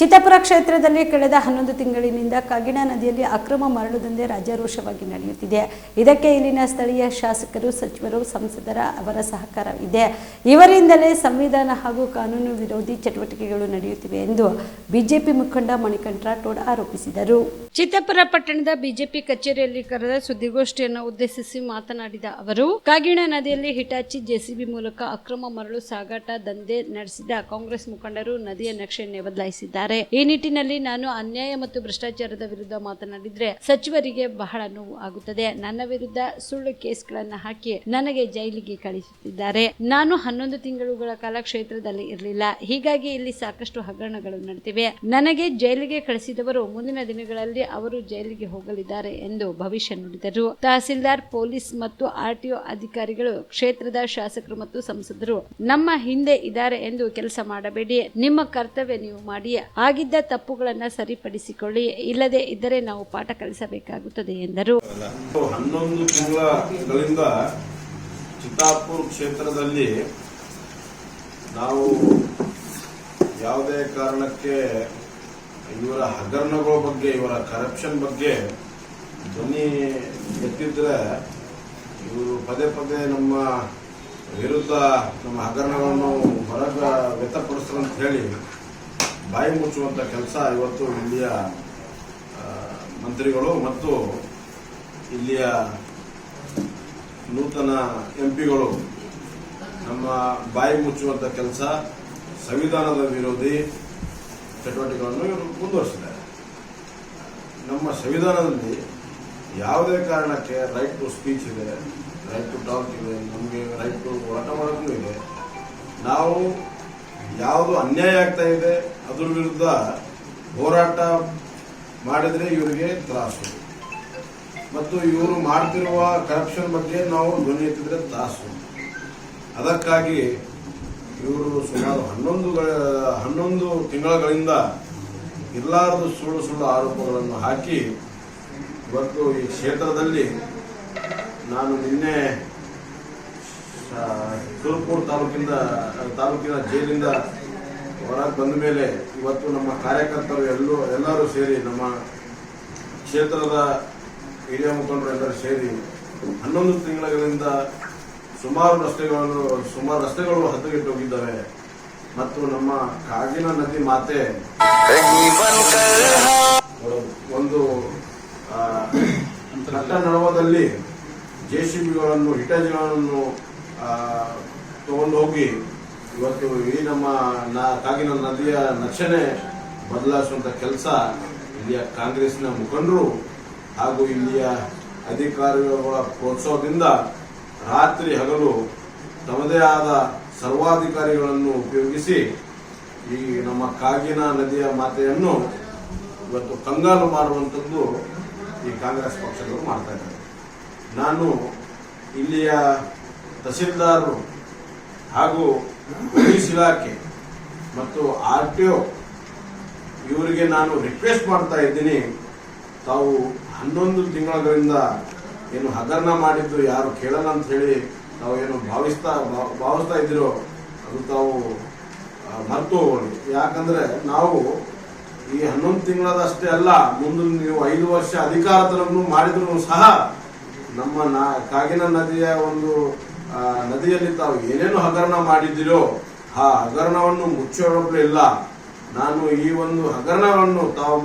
ಚಿತ್ತಾಪುರ ಕ್ಷೇತ್ರದಲ್ಲಿ ಕಳೆದ ಹನ್ನೊಂದು ತಿಂಗಳಿನಿಂದ ಕಾಗಿಣಾ ನದಿಯಲ್ಲಿ ಅಕ್ರಮ ಮರಳು ದಂಧೆ ರಾಜ್ಯಾರೋಷವಾಗಿ ನಡೆಯುತ್ತಿದೆ. ಇದಕ್ಕೆ ಇಲ್ಲಿನ ಸ್ಥಳೀಯ ಶಾಸಕರು, ಸಚಿವರು, ಸಂಸದರ ಅವರ ಸಹಕಾರವಿದೆ. ಇವರಿಂದಲೇ ಸಂವಿಧಾನ ಹಾಗೂ ಕಾನೂನು ವಿರೋಧಿ ಚಟುವಟಿಕೆಗಳು ನಡೆಯುತ್ತಿವೆ ಎಂದು ಬಿಜೆಪಿ ಮುಖಂಡ ಮಣಿಕಂಠ ರಾಠೋಡ್ ಆರೋಪಿಸಿದರು. ಚಿತ್ತಾಪುರ ಪಟ್ಟಣದ ಬಿಜೆಪಿ ಕಚೇರಿಯಲ್ಲಿ ಕರೆದ ಸುದ್ದಿಗೋಷ್ಠಿಯನ್ನು ಉದ್ದೇಶಿಸಿ ಮಾತನಾಡಿದ ಅವರು ಕಾಗಿಣಾ ನದಿಯಲ್ಲಿ ಹಿಟಾಚಿ ಜೆಸಿಬಿ ಮೂಲಕ ಅಕ್ರಮ ಮರಳು ಸಾಗಾಟ ದಂಧೆ ನಡೆಸಿದ ಕಾಂಗ್ರೆಸ್ ಮುಖಂಡರು ನದಿಯ ನಕ್ಷೆಯನ್ನೇ ಬದಲಾಯಿಸಿದ್ದಾರೆ. ಈ ನಿಟ್ಟಿನಲ್ಲಿ ನಾನು ಅನ್ಯಾಯ ಮತ್ತು ಭ್ರಷ್ಟಾಚಾರದ ವಿರುದ್ಧ ಮಾತನಾಡಿದ್ರೆ ಸಚಿವರಿಗೆ ಬಹಳ ನೋವು ಆಗುತ್ತದೆ. ನನ್ನ ವಿರುದ್ಧ ಸುಳ್ಳು ಕೇಸ್ಗಳನ್ನ ಹಾಕಿ ನನಗೆ ಜೈಲಿಗೆ ಕಳಿಸುತ್ತಿದ್ದಾರೆ. ನಾನು ಹನ್ನೊಂದು ತಿಂಗಳುಗಳ ಕಾಲ ಕ್ಷೇತ್ರದಲ್ಲಿ ಇರಲಿಲ್ಲ. ಹೀಗಾಗಿ ಇಲ್ಲಿ ಸಾಕಷ್ಟು ಹಗರಣಗಳು ನಡೆದಿವೆ. ನನಗೆ ಜೈಲಿಗೆ ಕಳಿಸಿದವರು ಮುಂದಿನ ದಿನಗಳಲ್ಲಿ ಅವರು ಜೈಲಿಗೆ ಹೋಗಲಿದ್ದಾರೆ ಎಂದು ಭವಿಷ್ಯ ನುಡಿದರು. ತಹಸೀಲ್ದಾರ್, ಪೊಲೀಸ್ ಮತ್ತು ಆರ್ಟಿಒ ಅಧಿಕಾರಿಗಳು ಕ್ಷೇತ್ರದ ಶಾಸಕರು ಮತ್ತು ಸಂಸದರು ನಮ್ಮ ಹಿಂದೆ ಇದ್ದಾರೆ ಎಂದು ಕೆಲಸ ಮಾಡಬೇಡಿ. ನಿಮ್ಮ ಕರ್ತವ್ಯ ನೀವು ಮಾಡಿ. ಆಗಿದ್ದ ತಪ್ಪುಗಳನ್ನು ಸರಿಪಡಿಸಿಕೊಳ್ಳಿ, ಇಲ್ಲದೆ ಇದ್ದರೆ ನಾವು ಪಾಠ ಕಲಿಸಬೇಕಾಗುತ್ತದೆ ಎಂದರು. ಹನ್ನೊಂದು ತಿಂಗಳಿಂದ ಚಿತ್ತಾಪುರ ಕ್ಷೇತ್ರದಲ್ಲಿ ನಾವು ಯಾವುದೇ ಕಾರಣಕ್ಕೆ ಇವರ ಹಗರಣಗಳ ಬಗ್ಗೆ, ಇವರ ಕರಪ್ಷನ್ ಬಗ್ಗೆ ಧ್ವನಿ ಎತ್ತಿದ್ರೆ ಇವರು ಪದೇ ಪದೇ ನಮ್ಮ ವಿರುದ್ಧ ನಮ್ಮ ಹಗರಣಗಳನ್ನು ಹೊರಗ ವ್ಯಕ್ತಪಡಿಸ್ತಾರೆ ಅಂತ ಹೇಳಿ ಬಾಯಿ ಮುಚ್ಚುವಂತ ಕೆಲಸ ಇವತ್ತು ಇಲ್ಲಿಯ ಮಂತ್ರಿಗಳು ಮತ್ತು ಇಲ್ಲಿಯ ನೂತನ ಎಂಪಿಗಳು. ನಮ್ಮ ಬಾಯಿ ಮುಚ್ಚುವಂತ ಕೆಲಸ ಸಂವಿಧಾನದ ವಿರೋಧಿ ಚಟುವಟಿಕೆಗಳನ್ನು ಇವರು ಮುಂದುವರಿಸಿದ್ದಾರೆ. ನಮ್ಮ ಸಂವಿಧಾನದಲ್ಲಿ ಯಾವುದೇ ಕಾರಣಕ್ಕೆ ರೈಟ್ ಟು ಸ್ಪೀಚ್ ಇದೆ ರೈಟ್ ಟು ಟಾಕ್ ಇದೆ, ನಮಗೆ ರೈಟ್ ಟು ಹೋರಾಟ ಮಾಡೋದು ಇದೆ. ನಾವು ಯಾವುದು ಅನ್ಯಾಯ ಆಗ್ತಾ ಇದೆ ಅದ್ರ ವಿರುದ್ಧ ಹೋರಾಟ ಮಾಡಿದ್ರೆ ಇವರಿಗೆ ತ್ರಾಸು. ಮತ್ತು ಇವರು ಮಾಡ್ತಿರುವ ಕರಪ್ಷನ್ ಬಗ್ಗೆ ನಾವು ಧ್ವನಿ ಎತ್ತಿದ್ರೆ ತ್ರಾಸು. ಅದಕ್ಕಾಗಿ ಇವರು ಸುಮಾರು ಹನ್ನೊಂದು ಹನ್ನೊಂದು ತಿಂಗಳುಗಳಿಂದ ಇರಲಾರದು ಸುಳ್ಳು ಸುಳ್ಳು ಆರೋಪಗಳನ್ನು ಹಾಕಿ ಇವತ್ತು ಈ ಕ್ಷೇತ್ರದಲ್ಲಿ ನಾನು ನಿನ್ನೆ ಸುರಪುರ ತಾಲೂಕಿಂದ, ತಾಲೂಕಿನ ಜೈಲಿಂದ ಹೊರಗೆ ಬಂದ ಮೇಲೆ ಇವತ್ತು ನಮ್ಮ ಕಾರ್ಯಕರ್ತರು ಎಲ್ಲರೂ ಎಲ್ಲರೂ ಸೇರಿ ನಮ್ಮ ಕ್ಷೇತ್ರದ ಹಿರಿಯ ಮುಖಂಡರು ಎಲ್ಲರೂ ಸೇರಿ ಹನ್ನೊಂದು ತಿಂಗಳಿಂದ ಸುಮಾರು ರಸ್ತೆಗಳನ್ನು ಸುಮಾರು ರಸ್ತೆಗಳು ಹದಗೆಟ್ಟು ಹೋಗಿದ್ದಾವೆ. ಮತ್ತು ನಮ್ಮ ಕಾಗಿನ ನದಿ ಮಾತೆ ಒಂದು ಆ, ನಡುವದಲ್ಲಿ ಜೆಸಿಬಿಗಳನ್ನು ಹಿಟಾಜಿಗಳನ್ನು ತಗೊಂಡು ಹೋಗಿ ಇವತ್ತು ಈ ನಮ್ಮ ನಾ ಕಾಗಿನ ನದಿಯ ನಕ್ಷನೆ ಬದಲಾಯಿಸುವಂತ ಕೆಲಸ ಇಲ್ಲಿಯ ಕಾಂಗ್ರೆಸ್ನ ಮುಖಂಡರು ಹಾಗೂ ಇಲ್ಲಿಯ ಅಧಿಕಾರಿಗಳ ಪ್ರೋತ್ಸಾಹದಿಂದ ರಾತ್ರಿ ಹಗಲು ತಮ್ಮದೇ ಆದ ಸರ್ವಾಧಿಕಾರಿಗಳನ್ನು ಉಪಯೋಗಿಸಿ ಈ ನಮ್ಮ ಕಾಗಿನ ನದಿಯ ಮಾತೆಯನ್ನು ಇವತ್ತು ಕಂಗಾಲು ಮಾಡುವಂಥದ್ದು ಈ ಕಾಂಗ್ರೆಸ್ ಪಕ್ಷಗಳು ಮಾಡ್ತಾ ನಾನು ಇಲ್ಲಿಯ ತಹಸೀಲ್ದಾರರು ಹಾಗೂ ಪೊಲೀಸ್ ಇಲಾಖೆ ಮತ್ತು ಆರ್ ಟಿ ಒ ಇವರಿಗೆ ನಾನು ರಿಕ್ವೆಸ್ಟ್ ಮಾಡ್ತಾ ಇದ್ದೀನಿ. ತಾವು ಹನ್ನೊಂದು ತಿಂಗಳಿಂದ ಏನು ಹಗರಣ ಮಾಡಿದ್ದು ಯಾರು ಕೇಳಲ್ಲ ಅಂತ ಹೇಳಿ ತಾವು ಏನು ಭಾವಿಸ್ತಾ ಭಾವಿಸ್ತಾ ಇದ್ದೀರೋ ಅದು ತಾವು ಮರೆತು ಹೋಗೋಣ. ಯಾಕಂದ್ರೆ ನಾವು ಈ ಹನ್ನೊಂದು ತಿಂಗಳದಷ್ಟೇ ಅಲ್ಲ ಮುಂದಿನ ನೀವು ಐದು ವರ್ಷ ಅಧಿಕಾರ ತನಕ ಮಾಡಿದ್ರು ಸಹ ನಮ್ಮ ನಾ, ಕಾಗಿನ ನದಿಯ ಒಂದು ನದಿಯಲ್ಲಿ ತಾವು ಏನೇನು ಹಗರಣ ಮಾಡಿದ್ದೀರೋ ಆ ಹಗರಣವನ್ನು ಮುಚ್ಚೋಡಲು ಇಲ್ಲ. ನಾನು ಈ ಒಂದು ಹಗರಣವನ್ನು ತಾವು,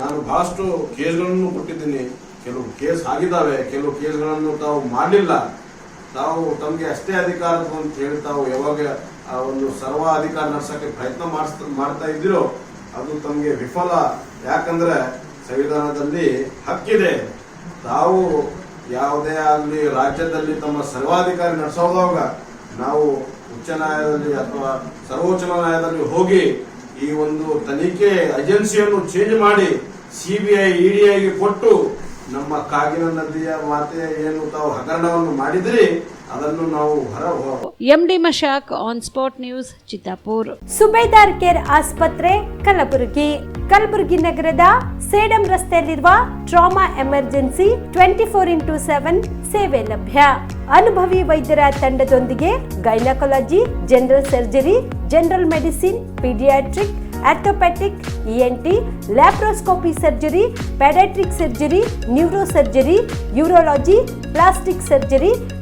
ನಾನು ಬಹಳಷ್ಟು ಕೇಸ್ಗಳನ್ನು ಕೊಟ್ಟಿದ್ದೀನಿ. ಕೆಲವು ಕೇಸ್ ಆಗಿದ್ದಾವೆ, ಕೆಲವು ಕೇಸ್ಗಳನ್ನು ತಾವು ಮಾಡಲಿಲ್ಲ. ತಾವು ತಮಗೆ ಅಷ್ಟೇ ಅಧಿಕಾರ ಅಂತ ಹೇಳಿ ತಾವು ಯಾವಾಗ ಆ ಒಂದು ಸರ್ವ ಅಧಿಕಾರ ನಡೆಸೋಕ್ಕೆ ಪ್ರಯತ್ನ ಮಾಡ್ತಾ ಇದ್ದೀರೋ, ಅದು ತಮಗೆ ವಿಫಲ. ಯಾಕಂದ್ರೆ ಸಂವಿಧಾನದಲ್ಲಿ ಹಕ್ಕಿದೆ. ತಾವು ಯಾವುದೇ ಆಗಲಿ ರಾಜ್ಯದಲ್ಲಿ ತಮ್ಮ ಸರ್ವಾಧಿಕಾರಿ ನಡೆಸೋದಾಗ ನಾವು ಉಚ್ಚ ನ್ಯಾಯಾಲಯದಲ್ಲಿ ಅಥವಾ ಸರ್ವೋಚ್ಚ ನ್ಯಾಯಾಲಯದಲ್ಲಿ ಹೋಗಿ ಈ ಒಂದು ತನಿಖೆ ಏಜೆನ್ಸಿಯನ್ನು ಚೇಂಜ್ ಮಾಡಿ ಸಿಬಿಐ ಇಡಿಐಗೆ ಕೊಟ್ಟು ನಮ್ಮ ಕಾಗಿನ ನದಿಯ ಮಾತೆ ಏನು ತಾವು ಹಗರಣವನ್ನು ಮಾಡಿದ್ರಿ ಅದನ್ನು ನಾವು ಹೊರ MD Mashak on spot news Chittapur Subedar care ಆಸ್ಪತ್ರೆ ಕಲಬುರಗಿ. ಕಲಬುರಗಿ ನಗರದ ಸೇಡಂ ರಸ್ತೆಯಲ್ಲಿರುವ trauma emergency twenty four into seven ಸೇವೆ ಲಭ್ಯ. ಅನುಭವಿ ವೈದ್ಯರ ತಂಡದೊಂದಿಗೆ gynaecology general surgery general medicine paediatric orthopaedic ENT laparoscopy surgery paediatric surgery neuro surgery urology plastic surgery